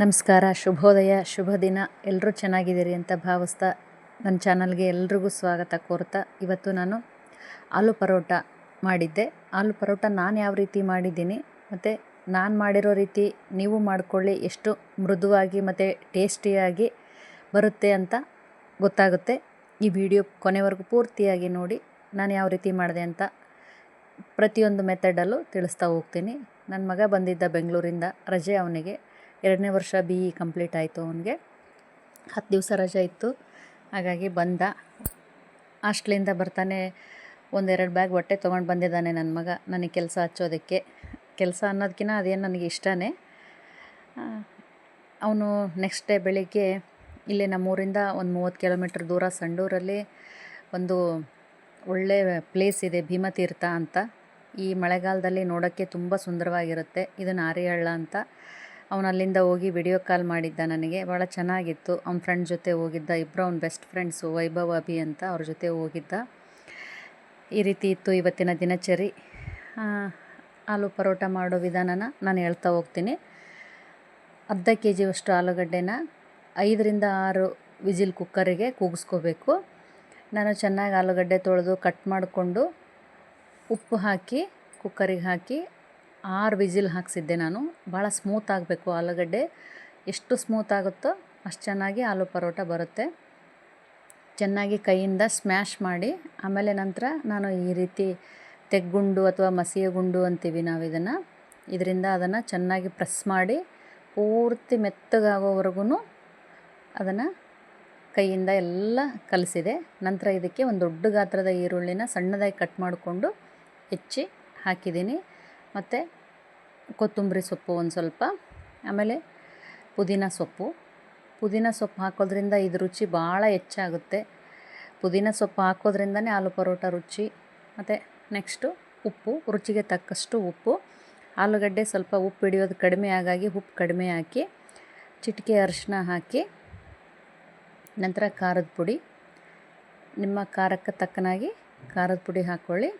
ನಮಸ್ಕಾರ, ಶುಭೋದಯ, ಶುಭ ದಿನ. ಎಲ್ಲರೂ ಚೆನ್ನಾಗಿದ್ದೀರಿ ಅಂತ ಭಾವಿಸ್ತಾ ನನ್ನ ಚಾನಲ್ಗೆ ಎಲ್ರಿಗೂ ಸ್ವಾಗತ ಕೋರ್ತಾ ಇವತ್ತು ನಾನು ಆಲೂ ಪರೋಟ ಮಾಡಿದ್ದೆ. ಆಲೂ ಪರೋಟ ನಾನು ಯಾವ ರೀತಿ ಮಾಡಿದ್ದೀನಿ ಮತ್ತು ನಾನು ಮಾಡಿರೋ ರೀತಿ ನೀವು ಮಾಡಿಕೊಳ್ಳಿ, ಎಷ್ಟು ಮೃದುವಾಗಿ ಮತ್ತು ಟೇಸ್ಟಿಯಾಗಿ ಬರುತ್ತೆ ಅಂತ ಗೊತ್ತಾಗುತ್ತೆ. ಈ ವಿಡಿಯೋ ಕೊನೆವರೆಗೂ ಪೂರ್ತಿಯಾಗಿ ನೋಡಿ, ನಾನು ಯಾವ ರೀತಿ ಮಾಡಿದೆ ಅಂತ ಪ್ರತಿಯೊಂದು ಮೆಥಡಲ್ಲೂ ತಿಳಿಸ್ತಾ ಹೋಗ್ತೀನಿ. ನನ್ನ ಮಗ ಬಂದಿದ್ದ ಬೆಂಗಳೂರಿಂದ, ರಜೆ ಅವನಿಗೆ. ಎರಡನೇ ವರ್ಷ ಬಿ ಇ ಕಂಪ್ಲೀಟ್ ಆಯಿತು ಅವನಿಗೆ. ಹತ್ತು ದಿವಸ ರಜೆ ಇತ್ತು. ಹಾಗಾಗಿ ಬಂದ. ಹಾಸ್ಟ್ಲಿಂದ ಬರ್ತಾನೆ ಒಂದೆರಡು ಬ್ಯಾಗ್ ಹೊಟ್ಟೆ ತೊಗೊಂಡು ಬಂದಿದ್ದಾನೆ ನನ್ನ ಮಗ. ನನಗೆ ಕೆಲಸ ಹಚ್ಚೋದಕ್ಕೆ. ಕೆಲಸ ಅನ್ನೋದಕ್ಕಿಂತ ಅದೇನು ನನಗೆ ಇಷ್ಟನೇ. ಅವನು ನೆಕ್ಸ್ಟ್ ಡೇ ಬೆಳಿಗ್ಗೆ ಇಲ್ಲಿ ನಮ್ಮೂರಿಂದ ಒಂದು ಮೂವತ್ತು ಕಿಲೋಮೀಟ್ರ್ ದೂರ ಸಂಡೂರಲ್ಲಿ ಒಂದು ಒಳ್ಳೆ ಪ್ಲೇಸ್ ಇದೆ ಭೀಮತೀರ್ಥ ಅಂತ. ಈ ಮಳೆಗಾಲದಲ್ಲಿ ನೋಡೋಕ್ಕೆ ತುಂಬ ಸುಂದರವಾಗಿರುತ್ತೆ. ಇದು ನಾರಿಹಳ್ಳ ಅಂತ. ಅವನು ಅಲ್ಲಿಂದ ಹೋಗಿ ವಿಡಿಯೋ ಕಾಲ್ ಮಾಡಿದ್ದ ನನಗೆ. ಭಾಳ ಚೆನ್ನಾಗಿತ್ತು. ಅವ್ನ ಫ್ರೆಂಡ್ ಜೊತೆ ಹೋಗಿದ್ದ. ಇಬ್ಬರು ಅವ್ನ ಬೆಸ್ಟ್ ಫ್ರೆಂಡ್ಸು ವೈಭವ್, ಅಭಿ ಅಂತ ಅವ್ರ ಜೊತೆ ಹೋಗಿದ್ದ. ಈ ರೀತಿ ಇತ್ತು ಇವತ್ತಿನ ದಿನಚರಿ. ಆಲೂ ಪರೋಟ ಮಾಡೋ ವಿಧಾನನ ನಾನು ಹೇಳ್ತಾ ಹೋಗ್ತೀನಿ. ಅರ್ಧ ಕೆ ಜಿಯಷ್ಟು ಆಲೂಗಡ್ಡೆನ ಐದರಿಂದ ಆರು ವಿಜಿಲ್ ಕುಕ್ಕರಿಗೆ ಕೂಗಿಸ್ಕೋಬೇಕು. ನಾನು ಚೆನ್ನಾಗಿ ಆಲೂಗಡ್ಡೆ ತೊಳೆದು ಕಟ್ ಮಾಡಿಕೊಂಡು ಉಪ್ಪು ಹಾಕಿ ಕುಕ್ಕರಿಗೆ ಹಾಕಿ ಆರು ವಿಜಿಲ್ ಹಾಕ್ಸಿದ್ದೆ ನಾನು. ಭಾಳ ಸ್ಮೂತ್ ಆಗಬೇಕು ಆಲೂಗಡ್ಡೆ. ಎಷ್ಟು ಸ್ಮೂತ್ ಆಗುತ್ತೋ ಅಷ್ಟು ಚೆನ್ನಾಗಿ ಆಲೂ ಪರೋಟ ಬರುತ್ತೆ. ಚೆನ್ನಾಗಿ ಕೈಯಿಂದ ಸ್ಮ್ಯಾಶ್ ಮಾಡಿ, ಆಮೇಲೆ ನಂತರ ನಾನು ಈ ರೀತಿ ತೆಗ್ಗುಂಡು ಅಥವಾ ಮಸಿಯ ಗುಂಡು ಅಂತೀವಿ ನಾವು ಇದನ್ನು ಇದರಿಂದ ಅದನ್ನು ಚೆನ್ನಾಗಿ ಪ್ರೆಸ್ ಮಾಡಿ, ಪೂರ್ತಿ ಮೆತ್ತಗಾಗೋವರೆಗೂ ಅದನ್ನು ಕೈಯಿಂದ ಎಲ್ಲ ಕಲಸಿದೆ. ನಂತರ ಇದಕ್ಕೆ ಒಂದು ದೊಡ್ಡ ಗಾತ್ರದ ಈರುಳ್ಳಿನ ಸಣ್ಣದಾಗಿ ಕಟ್ ಮಾಡಿಕೊಂಡು ಹೆಚ್ಚಿ ಹಾಕಿದ್ದೀನಿ. ಮತ್ತು ಕೊತ್ತಂಬರಿ ಸೊಪ್ಪು ಒಂದು ಸ್ವಲ್ಪ, ಆಮೇಲೆ ಪುದೀನ ಸೊಪ್ಪು. ಪುದೀನ ಸೊಪ್ಪು ಹಾಕೋದ್ರಿಂದ ಇದು ರುಚಿ ಭಾಳ ಹೆಚ್ಚಾಗುತ್ತೆ. ಪುದೀನ ಸೊಪ್ಪು ಹಾಕೋದ್ರಿಂದನೇ ಆಲೂ ಪರೋಟ ರುಚಿ, ಮತ್ತು ನೆಕ್ಸ್ಟು ಉಪ್ಪು, ರುಚಿಗೆ ತಕ್ಕಷ್ಟು ಉಪ್ಪು. ಆಲೂಗಡ್ಡೆ ಸ್ವಲ್ಪ ಉಪ್ಪು ಹಿಡಿಯೋದು ಕಡಿಮೆ ಆಗಾಗಿ ಉಪ್ಪು ಕಡಿಮೆ ಹಾಕಿ, ಚಿಟಿಕೆ ಅರಿಶಿನ ಹಾಕಿ, ನಂತರ ಖಾರದ ಪುಡಿ. ನಿಮ್ಮ ಖಾರಕ್ಕೆ ತಕ್ಕನಾಗಿ ಖಾರದ ಪುಡಿ ಹಾಕ್ಕೊಳ್ಳಿ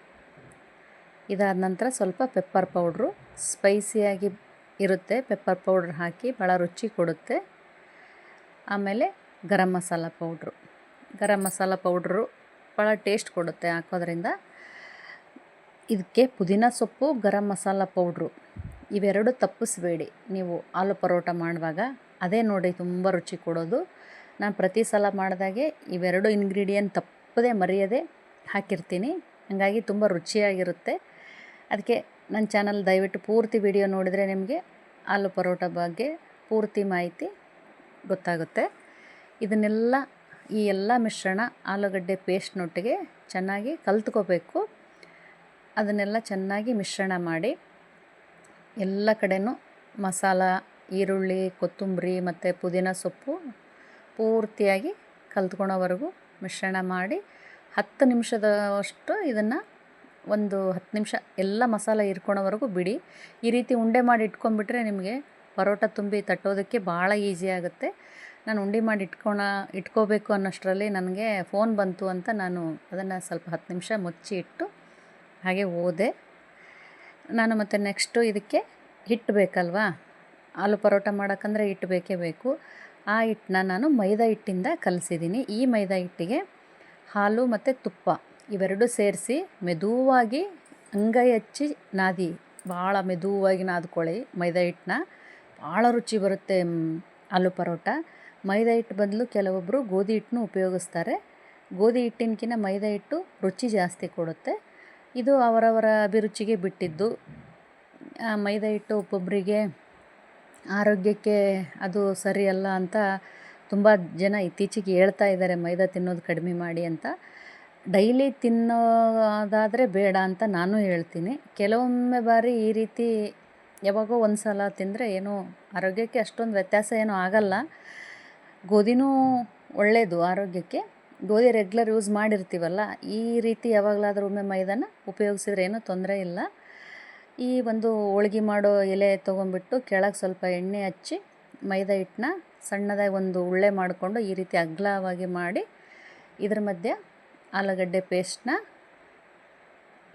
ಇದಾದ ನಂತರ ಸ್ವಲ್ಪ ಪೆಪ್ಪರ್ ಪೌಡ್ರು ಸ್ಪೈಸಿಯಾಗಿ ಇರುತ್ತೆ. ಪೆಪ್ಪರ್ ಪೌಡ್ರ್ ಹಾಕಿ ಭಾಳ ರುಚಿ ಕೊಡುತ್ತೆ. ಆಮೇಲೆ ಗರಂ ಮಸಾಲ ಪೌಡ್ರು ಗರಂ ಮಸಾಲ ಪೌಡ್ರು ಭಾಳ ಟೇಸ್ಟ್ ಕೊಡುತ್ತೆ ಹಾಕೋದ್ರಿಂದ. ಇದಕ್ಕೆ ಪುದೀನ ಸೊಪ್ಪು, ಗರಂ ಮಸಾಲ ಪೌಡ್ರು ಇವೆರಡು ತಪ್ಪಿಸ್ಬೇಡಿ. ನೀವು ಆಲೂ ಪರೋಟ ಮಾಡುವಾಗ ಅದೇ ನೋಡಿ ತುಂಬ ರುಚಿ ಕೊಡೋದು. ನಾನು ಪ್ರತಿ ಸಲ ಮಾಡಿದಾಗೆ ಇವೆರಡು ಇಂಗ್ರೀಡಿಯೆಂಟ್ ತಪ್ಪದೇ ಮರೆಯದೆ ಹಾಕಿರ್ತೀನಿ. ಹಾಗಾಗಿ ತುಂಬ ರುಚಿಯಾಗಿರುತ್ತೆ. ಅದಕ್ಕೆ ನನ್ನ ಚಾನಲ್ ದಯವಿಟ್ಟು ಪೂರ್ತಿ ವಿಡಿಯೋ ನೋಡಿದರೆ ನಿಮಗೆ ಆಲೂ ಪರೋಟ ಬಗ್ಗೆ ಪೂರ್ತಿ ಮಾಹಿತಿ ಗೊತ್ತಾಗುತ್ತೆ. ಇದನ್ನೆಲ್ಲ ಈ ಎಲ್ಲ ಮಿಶ್ರಣ ಆಲೂಗಡ್ಡೆ ಪೇಸ್ಟ್ನೊಟ್ಟಿಗೆ ಚೆನ್ನಾಗಿ ಕಲ್ತ್ಕೋಬೇಕು. ಅದನ್ನೆಲ್ಲ ಚೆನ್ನಾಗಿ ಮಿಶ್ರಣ ಮಾಡಿ ಎಲ್ಲ ಕಡೆಯೂ ಮಸಾಲ, ಈರುಳ್ಳಿ, ಕೊತ್ತಂಬರಿ ಮತ್ತು ಪುದೀನ ಸೊಪ್ಪು ಪೂರ್ತಿಯಾಗಿ ಕಲ್ತ್ಕೊಳೋವರೆಗೂ ಮಿಶ್ರಣ ಮಾಡಿ ಹತ್ತು ನಿಮಿಷದಷ್ಟು ಇದನ್ನು ಒಂದು ಹತ್ತು ನಿಮಿಷ ಎಲ್ಲ ಮಸಾಲೆ ಹಿರ್ಕೊಳೋವರೆಗೂ ಬಿಡಿ. ಈ ರೀತಿ ಉಂಡೆ ಮಾಡಿ ಇಟ್ಕೊಂಡ್ಬಿಟ್ರೆ ನಿಮಗೆ ಪರೋಟ ತುಂಬಿ ತಟ್ಟೋದಕ್ಕೆ ಭಾಳ ಈಸಿ ಆಗುತ್ತೆ. ನಾನು ಉಂಡೆ ಮಾಡಿ ಇಟ್ಕೋಣ ಇಟ್ಕೋಬೇಕು ಅನ್ನೋಷ್ಟರಲ್ಲಿ ನನಗೆ ಫೋನ್ ಬಂತು ಅಂತ ನಾನು ಅದನ್ನು ಸ್ವಲ್ಪ ಹತ್ತು ನಿಮಿಷ ಮುಚ್ಚಿ ಇಟ್ಟು ಹಾಗೆ ಹೋದೆ ನಾನು ಮತ್ತು ನೆಕ್ಸ್ಟು ಇದಕ್ಕೆ ಹಿಟ್ಟು ಬೇಕಲ್ವಾ? ಆಲೂ ಪರೋಟ ಮಾಡೋಕ್ಕಂದ್ರೆ ಹಿಟ್ಟು ಬೇಕೇ ಬೇಕು. ಆ ಹಿಟ್ಟನ್ನ ನಾನು ಮೈದಾ ಹಿಟ್ಟಿಂದ ಕಲಸಿದ್ದೀನಿ. ಈ ಮೈದಾ ಹಿಟ್ಟಿಗೆ ಹಾಲು ಮತ್ತು ತುಪ್ಪ. ಇವೆರಡು ಸೇರಿಸಿ ಮೆದುವಾಗಿ ಅಂಗೈ ಹಚ್ಚಿ ನಾದಿ. ಭಾಳ ಮೆದುವಾಗಿ ನಾದ್ಕೊಳ್ಳಿ ಮೈದಾ ಹಿಟ್ಟನ್ನ. ಭಾಳ ರುಚಿ ಬರುತ್ತೆ ಆಲೂ ಪರೋಟ. ಮೈದಾ ಹಿಟ್ಟು ಬದಲು ಕೆಲವೊಬ್ಬರು ಗೋಧಿ ಹಿಟ್ಟನ್ನು ಉಪಯೋಗಿಸ್ತಾರೆ. ಗೋಧಿ ಹಿಟ್ಟಿನಕಿನ್ನ ಮೈದಾ ಹಿಟ್ಟು ರುಚಿ ಜಾಸ್ತಿ ಕೊಡುತ್ತೆ. ಇದು ಅವರವರ ಅಭಿರುಚಿಗೆ ಬಿಟ್ಟಿದ್ದು. ಮೈದಾ ಹಿಟ್ಟು ಒಬ್ಬೊಬ್ಬರಿಗೆ ಆರೋಗ್ಯಕ್ಕೆ ಅದು ಸರಿಯಲ್ಲ ಅಂತ ತುಂಬ ಜನ ಇತ್ತೀಚೆಗೆ ಹೇಳ್ತಾ ಇದ್ದಾರೆ, ಮೈದಾ ತಿನ್ನೋದು ಕಡಿಮೆ ಮಾಡಿ ಅಂತ. ಡೈಲಿ ತಿನ್ನೋದಾದರೆ ಬೇಡ ಅಂತ ನಾನು ಹೇಳ್ತೀನಿ. ಕೆಲವೊಮ್ಮೆ ಬಾರಿ ಈ ರೀತಿ ಯಾವಾಗೋ ಒಂದು ಸಲ ತಿಂದರೆ ಏನೂ ಆರೋಗ್ಯಕ್ಕೆ ಅಷ್ಟೊಂದು ವ್ಯತ್ಯಾಸ ಏನೂ ಆಗಲ್ಲ. ಗೋಧಿನೂ ಒಳ್ಳೆಯದು ಆರೋಗ್ಯಕ್ಕೆ. ಗೋಧಿ ರೆಗ್ಯುಲರ್ ಯೂಸ್ ಮಾಡಿರ್ತೀವಲ್ಲ, ಈ ರೀತಿ ಯಾವಾಗಲಾದರೂ ಒಮ್ಮೆ ಮೈದಾನ ಉಪಯೋಗಿಸಿದ್ರೆ ಏನೂ ತೊಂದರೆ ಇಲ್ಲ. ಈ ಒಂದು ಹೋಳ್ಗೆ ಮಾಡೋ ಎಲೆ ತೊಗೊಂಬಿಟ್ಟು ಕೆಳಗೆ ಸ್ವಲ್ಪ ಎಣ್ಣೆ ಹಚ್ಚಿ ಮೈದಾ ಹಿಟ್ಟನ್ನ ಸಣ್ಣದಾಗಿ ಒಂದು ಉಳ್ಳೆ ಮಾಡಿಕೊಂಡು ಈ ರೀತಿ ಅಗ್ಲವಾಗಿ ಮಾಡಿ ಇದ್ರ ಮಧ್ಯೆ ಆಲೂಗಡ್ಡೆ ಪೇಸ್ಟನ್ನ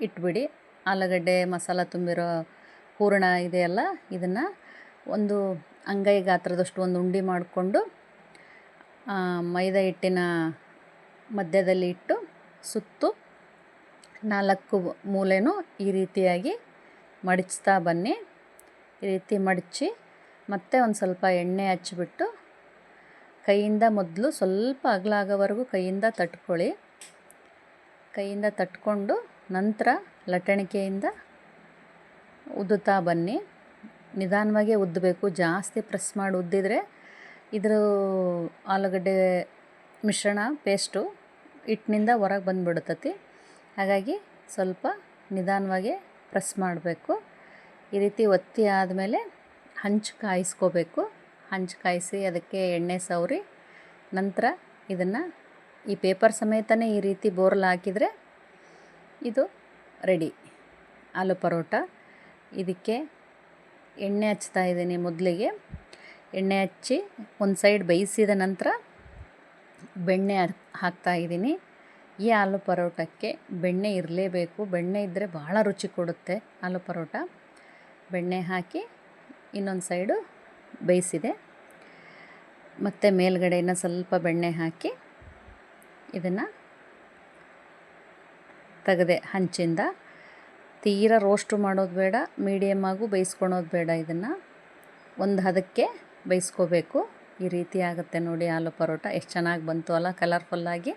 ಇಟ್ಬಿಡಿ. ಆಲೂಗಡ್ಡೆ ಮಸಾಲ ತುಂಬಿರೋ ಹೂರಣ ಇದೆಯಲ್ಲ, ಇದನ್ನು ಒಂದು ಅಂಗೈ ಗಾತ್ರದಷ್ಟು ಒಂದು ಉಂಡೆ ಮಾಡಿಕೊಂಡು ಮೈದಾ ಹಿಟ್ಟಿನ ಮಧ್ಯದಲ್ಲಿ ಇಟ್ಟು ಸುತ್ತು ನಾಲ್ಕು ಮೂಲೆನೂ ಈ ರೀತಿಯಾಗಿ ಮಡಚ್ತಾ ಬನ್ನಿ. ಈ ರೀತಿ ಮಡಚಿ ಮತ್ತೆ ಒಂದು ಸ್ವಲ್ಪ ಎಣ್ಣೆ ಹಚ್ಚಿಬಿಟ್ಟು ಕೈಯಿಂದ ಮೊದಲು ಸ್ವಲ್ಪ ಅಗಲ ಆಗೋವರೆಗೂ ಕೈಯಿಂದ ತಟ್ಕೊಳ್ಳಿ. ಕೈಯಿಂದ ತಟ್ಕೊಂಡು ನಂತರ ಲಟ್ಟಣಿಕೆಯಿಂದ ಉದ್ದುತ್ತಾ ಬನ್ನಿ. ನಿಧಾನವಾಗೇ ಉದ್ದಬೇಕು. ಜಾಸ್ತಿ ಪ್ರೆಸ್ ಮಾಡಿ ಉದ್ದಿದ್ರೆ ಇದ್ರ ಆಲೂಗಡ್ಡೆ ಮಿಶ್ರಣ, ಪೇಸ್ಟು ಹಿಟ್ಟಿನಿಂದ ಹೊರಗೆ ಬಂದುಬಿಡ್ತತಿ. ಹಾಗಾಗಿ ಸ್ವಲ್ಪ ನಿಧಾನವಾಗಿ ಪ್ರೆಸ್ ಮಾಡಬೇಕು. ಈ ರೀತಿ ಒತ್ತಿ ಆದಮೇಲೆ ಹಂಚು ಕಾಯಿಸ್ಕೋಬೇಕು. ಹಂಚು ಕಾಯಿಸಿ ಅದಕ್ಕೆ ಎಣ್ಣೆ ಸವರಿ, ನಂತರ ಇದನ್ನು ಈ ಪೇಪರ್ ಸಮೇತನೇ ಈ ರೀತಿ ಬೋರ್ಲ್ ಹಾಕಿದರೆ ಇದು ರೆಡಿ. ಆಲೂ ಪರೋಟ. ಇದಕ್ಕೆ ಎಣ್ಣೆ ಹಚ್ತಾ ಇದ್ದೀನಿ ಮೊದಲಿಗೆ. ಎಣ್ಣೆ ಹಚ್ಚಿ ಒಂದು ಸೈಡ್ ಬೇಯಿಸಿದ ನಂತರ ಬೆಣ್ಣೆ ಹಾಕ್ತಾ ಇದ್ದೀನಿ. ಈ ಆಲೂ ಪರೋಟಕ್ಕೆ ಬೆಣ್ಣೆ ಇರಲೇಬೇಕು. ಬೆಣ್ಣೆ ಇದ್ದರೆ ಭಾಳ ರುಚಿ ಕೊಡುತ್ತೆ ಆಲೂ ಪರೋಟ. ಬೆಣ್ಣೆ ಹಾಕಿ ಇನ್ನೊಂದು ಸೈಡು ಬೇಯಿಸಿದೆ. ಮತ್ತು ಮೇಲ್ಗಡೆನ ಸ್ವಲ್ಪ ಬೆಣ್ಣೆ ಹಾಕಿ ಇದನ್ನು ತೆಗೆದೆ ಹಂಚಿಂದ. ತೀರ ರೋಸ್ಟು ಮಾಡೋದು ಬೇಡ ಮೀಡಿಯಮ್ ಆಗು ಬೇಯಿಸ್ಕೊಳೋದು ಬೇಡ ಇದನ್ನು. ಒಂದು ಹದಕ್ಕೆ ಬೇಯಿಸ್ಕೋಬೇಕು. ಈ ರೀತಿ ಆಗುತ್ತೆ ನೋಡಿ ಆಲೂ ಪರೋಟ. ಎಷ್ಟು ಚೆನ್ನಾಗಿ ಬಂತು ಅಲ್ಲ ಕಲರ್ಫುಲ್ಲಾಗಿ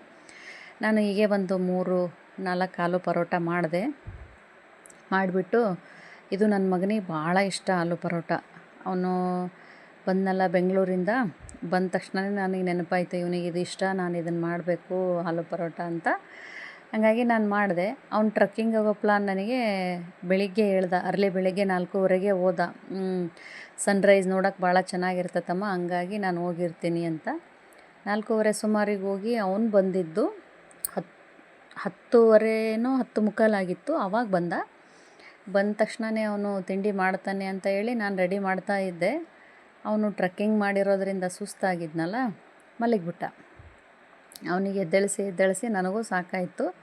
ನಾನು ಹೀಗೆ ಒಂದು ಮೂರು, ನಾಲ್ಕು ಆಲೂ ಪರೋಟ ಮಾಡಿದೆ. ಮಾಡಿಬಿಟ್ಟು ಇದು ನನ್ನ ಮಗನಿಗೆ ಭಾಳ ಇಷ್ಟ ಆಲೂ ಪರೋಟ. ಅವನು ಬಂದನಲ್ಲ ಬೆಂಗಳೂರಿಂದ. ಬಂದ ತಕ್ಷಣವೇ ನನಗೆ ನೆನಪಾಯಿತು, ಇವನಿಗೆ ಇದು ಇಷ್ಟ, ನಾನು ಇದನ್ನು ಮಾಡಬೇಕು ಆಲೂ ಪರೋಟ ಅಂತ. ಹಾಗಾಗಿ ನಾನು ಮಾಡಿದೆ. ಅವ್ನು ಟ್ರಕ್ಕಿಂಗ್ ಹೋಗೋ ಪ್ಲಾನ್ ನನಗೆ ಬೆಳಿಗ್ಗೆ ಹೇಳ್ದ, ಅರ್ಲಿ ಬೆಳಿಗ್ಗೆ ನಾಲ್ಕೂವರೆಗೆ ಹೋದ. ಸನ್ರೈಸ್ ನೋಡೋಕೆ ಭಾಳ ಚೆನ್ನಾಗಿರ್ತೈತಮ್ಮ, ಹಂಗಾಗಿ ನಾನು ಹೋಗಿರ್ತೀನಿ ಅಂತ. ನಾಲ್ಕೂವರೆ ಸುಮಾರಿಗೆ ಹೋಗಿ ಅವನು ಬಂದಿದ್ದು ಹತ್ತು ಹತ್ತುವರೆನೋ ಹತ್ತು ಮುಕ್ಕಾಲಾಗಿತ್ತು ಆವಾಗ ಬಂದ. ಬಂದ ತಕ್ಷಣವೇ ಅವನು ತಿಂಡಿ ಮಾಡ್ತಾನೆ ಅಂತ ಹೇಳಿ ನಾನು ರೆಡಿ ಮಾಡ್ತಾ ಇದ್ದೆ. ಅವನು ಟ್ರಕ್ಕಿಂಗ್ ಮಾಡಿರೋದ್ರಿಂದ ಸುಸ್ತಾಗಿದ್ನಲ್ಲ, ಮಲಗಿಬಿಟ್ಟ. ಅವನಿಗೆ ಎದ್ದೇಳಿಸಿ ಎದ್ದೇಳಿಸಿ ನನಗೂ ಸಾಕಾಯಿತು,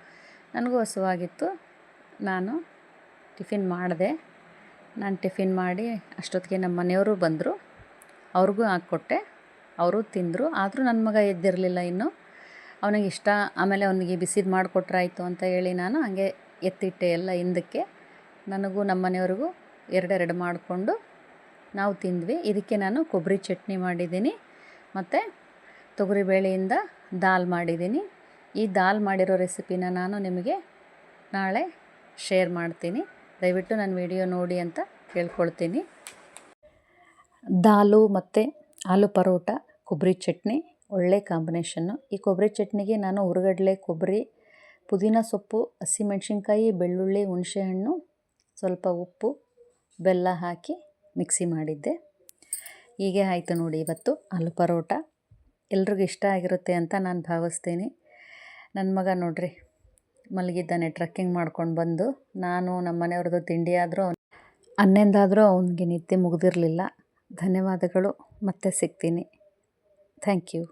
ನನಗೂ ಹಸುವಾಗಿತ್ತು. ನಾನು ಟಿಫಿನ್ ಮಾಡಿದೆ. ನಾನು ಟಿಫಿನ್ ಮಾಡಿ ಅಷ್ಟೊತ್ತಿಗೆ ನಮ್ಮ ಮನೆಯವರು ಬಂದರು. ಅವ್ರಿಗೂ ಹಾಕ್ಕೊಟ್ಟೆ. ಅವರು ತಿಂದರು. ಆದರೂ ನನ್ನ ಮಗ ಎದ್ದಿರಲಿಲ್ಲ ಇನ್ನು. ಅವನಿಗೆ ಇಷ್ಟ. ಆಮೇಲೆ ಅವನಿಗೆ ಬಿಸಿದು ಮಾಡಿಕೊಟ್ರಾಯ್ತು ಅಂತ ಹೇಳಿ ನಾನು ಹಾಗೆ ಎತ್ತಿಟ್ಟೆ ಎಲ್ಲ ಹಿಂದಕ್ಕೆ. ನನಗೂ ನಮ್ಮ ಮನೆಯವ್ರಿಗೂ ಎರಡೆರಡು ಮಾಡಿಕೊಂಡು ನಾವು ತಿಂದ್ವಿ. ಇದಕ್ಕೆ ನಾನು ಕೊಬ್ಬರಿ ಚಟ್ನಿ ಮಾಡಿದ್ದೀನಿ. ಮತ್ತು ತೊಗರಿಬೇಳೆಯಿಂದ ದಾಲ್ ಮಾಡಿದ್ದೀನಿ. ಈ ದಾಲ್ ಮಾಡಿರೋ ರೆಸಿಪಿನ ನಾನು ನಿಮಗೆ ನಾಳೆ ಶೇರ್ ಮಾಡ್ತೀನಿ. ದಯವಿಟ್ಟು ನನ್ನ ವಿಡಿಯೋ ನೋಡಿ ಅಂತ ಕೇಳ್ಕೊಳ್ತೀನಿ. ದಾಲು ಮತ್ತು ಆಲೂ ಪರೋಟ, ಕೊಬ್ಬರಿ ಚಟ್ನಿ, ಒಳ್ಳೆ ಕಾಂಬಿನೇಷನ್ನು. ಈ ಕೊಬ್ಬರಿ ಚಟ್ನಿಗೆ ನಾನು ಹುರುಗಡ್ಲೆ ಕೊಬ್ಬರಿ, ಪುದೀನ ಸೊಪ್ಪು ಹಸಿಮೆಣ್ಸಿನ್ಕಾಯಿ ಬೆಳ್ಳುಳ್ಳಿ, ಹುಣಸೆಹಣ್ಣು, ಸ್ವಲ್ಪ ಉಪ್ಪು, ಬೆಲ್ಲ ಹಾಕಿ ಮಿಕ್ಸಿ ಮಾಡಿದ್ದೆ. ಹೀಗೆ ಆಯಿತು ನೋಡಿ ಇವತ್ತು ಆಲೂ ಪರೋಟ. ಎಲ್ರಿಗೂ ಇಷ್ಟ ಆಗಿರುತ್ತೆ ಅಂತ ನಾನು ಭಾವಿಸ್ತೀನಿ. ನನ್ನ ಮಗ ನೋಡ್ರಿ, ಮಲಗಿದ್ದಾನೆ, ಟ್ರಕ್ಕಿಂಗ್ ಮಾಡ್ಕೊಂಡು ಬಂದು. ನಾನು ನಮ್ಮ ಮನೆಯವ್ರದ್ದು ತಿಂಡಿ ಆದರೂ ಹನ್ನೊಂದಾದರೂ ಅವನಿಗೆ ನಿದ್ದೆ ಮುಗಿದಿರಲಿಲ್ಲ. ಧನ್ಯವಾದಗಳು, ಮತ್ತೆ ಸಿಗ್ತೀನಿ. Thank you.